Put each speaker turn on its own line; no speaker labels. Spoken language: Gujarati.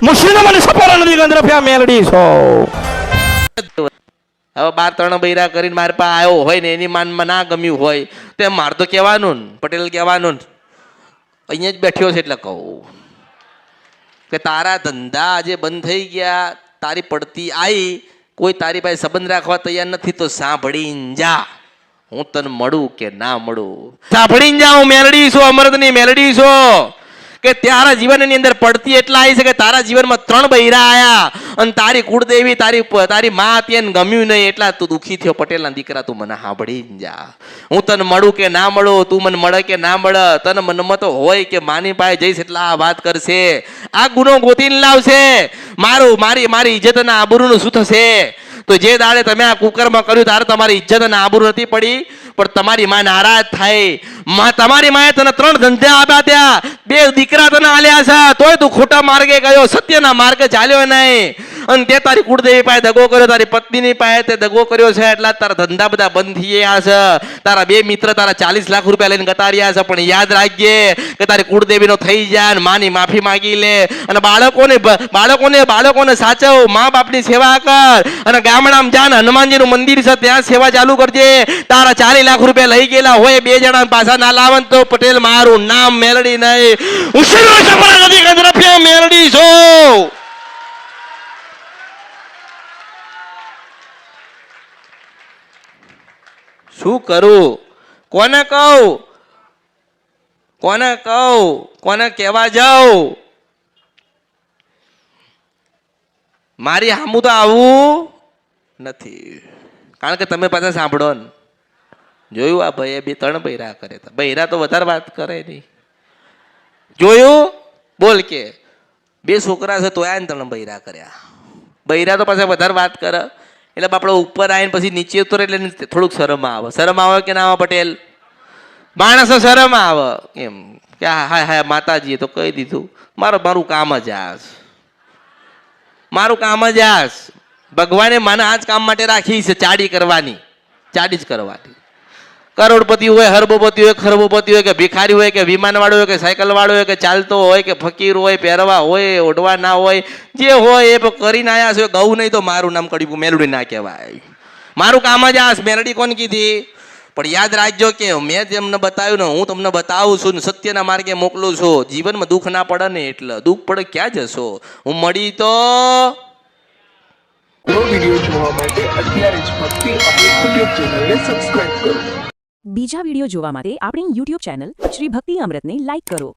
મુશીનો મને સપોરા નદી ગંદ્રફ્યા મેલડી છો.
હવે બાર ત્રણ બૈરા કરીને મારી પાસે આવ્યો હોય ને, એની માનમાં ના ગમ્યું હોય, તો એમ મારે તો કહેવાનું ને, પટેલ કહેવાનું અહીંયા જ બેઠ્યો છે એટલે કહું. કે તારા ધંધા આજે બંધ થઈ ગયા, તારી પડતી આવી કોઈ તારી પાસે સંબંધ રાખવા તૈયાર નથી, તો સાંભળી જા. હું તને મળું કે ના મળું? સાંભળી જા, હું મેલડી છું અમૃતની મેલડી છું. કે તારા જીવનની અંદર પડતી એટલા આવી છે કે તારા જીવનમાં ત્રણ બૈરા આયા. અને તારી કુળદેવી, તારી તારી મા તેને ગમ્યું નહીં, એટલા તું દુઃખી થયો. પટેલના દીકરા, તું મને સાંભળી જ જા. હું તને મળું કે ના મળું? તું મને મળે કે ના મળે? તને મનમાં તો હોય કે માની પાસે જઈશ એટલે આ વાત કરશે. આ ગુનો ગોતીને લાવશે. મારું, મારી મારી ઇજ્જત અને આબરૂનું શું થશે? તો જે દાડે તમે આ કુકરમાં કર્યું ત્યારે તમારી ઇજ્જત અને આબરૂ નથી પડી, પણ તમારી માં નારાજ થાય. માં તમારી માએ તને ત્રણ ધંધા આપ્યા ત્યાં. બે દીકરા તને આલ્યા છે. તોય તું ખોટા માર્ગે ગયો. સત્યના માર્ગે ચાલ્યો નહીં. અને તે તારી કુળદેવી પાસે દગો કર્યો, તારી પત્નીની પાસે તે દગો કર્યો છે, એટલા તારા ધંધા બધા બંધ થઈ ગયા છે. તારા બે મિત્ર તારા ચાલીસ લાખ રૂપિયા લઈને ગતાર્યા છે, પણ યાદ રાખજે કે તારી કુળદેવીનો થઈ જાય અને માની માફી માંગી લે. અને બાળકોને બાળકોને બાળકોને સાચવ મા બાપની સેવા કર. અને ગામડામાં જાન હનુમાનજીનું મંદિર છે, ત્યાં સેવા ચાલુ કરજે. તારા ચાલીસ લાખ રૂપિયા લઈ ગયેલા હોય, બે જણા પાછા ના લાવન તો પટેલ, મારું નામ મેલડી નહીં. સપના નદી મેલડી છું. શું કરું? કોને કહું? કોને કહું? કોને કહેવા જાઉં? મારી સામું તો આવું નથી. કારણ કે તમે પાછા સાંભળો ને. જોયું આ ભાઈએ બે ત્રણ બૈરા કરે બૈરા તો વધારે વાત કરે નહીં. જોયું? બોલ કે. બે છોકરા છે તો ને ત્રણ બૈરા કર્યા. બૈરા તો પાછા વધારે વાત કરે. એટલે આપણે ઉપર આવીને પછી નીચે ઉતરે એટલે થોડુંક શરમ આવે. શરમ આવે કે ના આવે પટેલ? માણસો શરમ આવે. એમ કે હા હા માતાજીએ તો કહી દીધું. મારું મારું કામ જ આશ મારું કામ જ આશ ભગવાને મને આ જ કામ માટે રાખી છે, ચાડી કરવાની. ચાડી જ કરવાની. કરોડપતિ હોય, હરબોપતિ હોય, ખરબોપતિ હોય, કે ભિખારી હોય, કે વિમાનવાળો હોય, કે સાયકલ વાળો હોય, કે ચાલતો હોય, કે ફકીર હોય, પહેરવા હોય, ઓઢવા ના હોય, જે હોય એ કરીને આવ્યા છે, ગૌ નહીં તો મારું નામ કડી મેલડી ના કહેવાય. મારું કામ જ આસ. મેલડી કોણ કીધી? પણ યાદ રાખજો કે મેં તમને બતાવ્યું ને હું તમને બતાવું છું સત્યના માર્ગે મોકલું છું. જીવનમાં દુઃખ ના પડે ને એટલે દુઃખ પડે ક્યાં જશો? હું મળી તો
જોવા માટે અત્યારે જ ભક્તિ યુટ્યુબ ચેનલને સબસ્ક્રાઇબ કરો.
બીજા વીડિયો જોવા માટે આપણી યુટ્યુબ ચેનલ શ્રી ભક્તિ અમૃતને લાઇક કરો.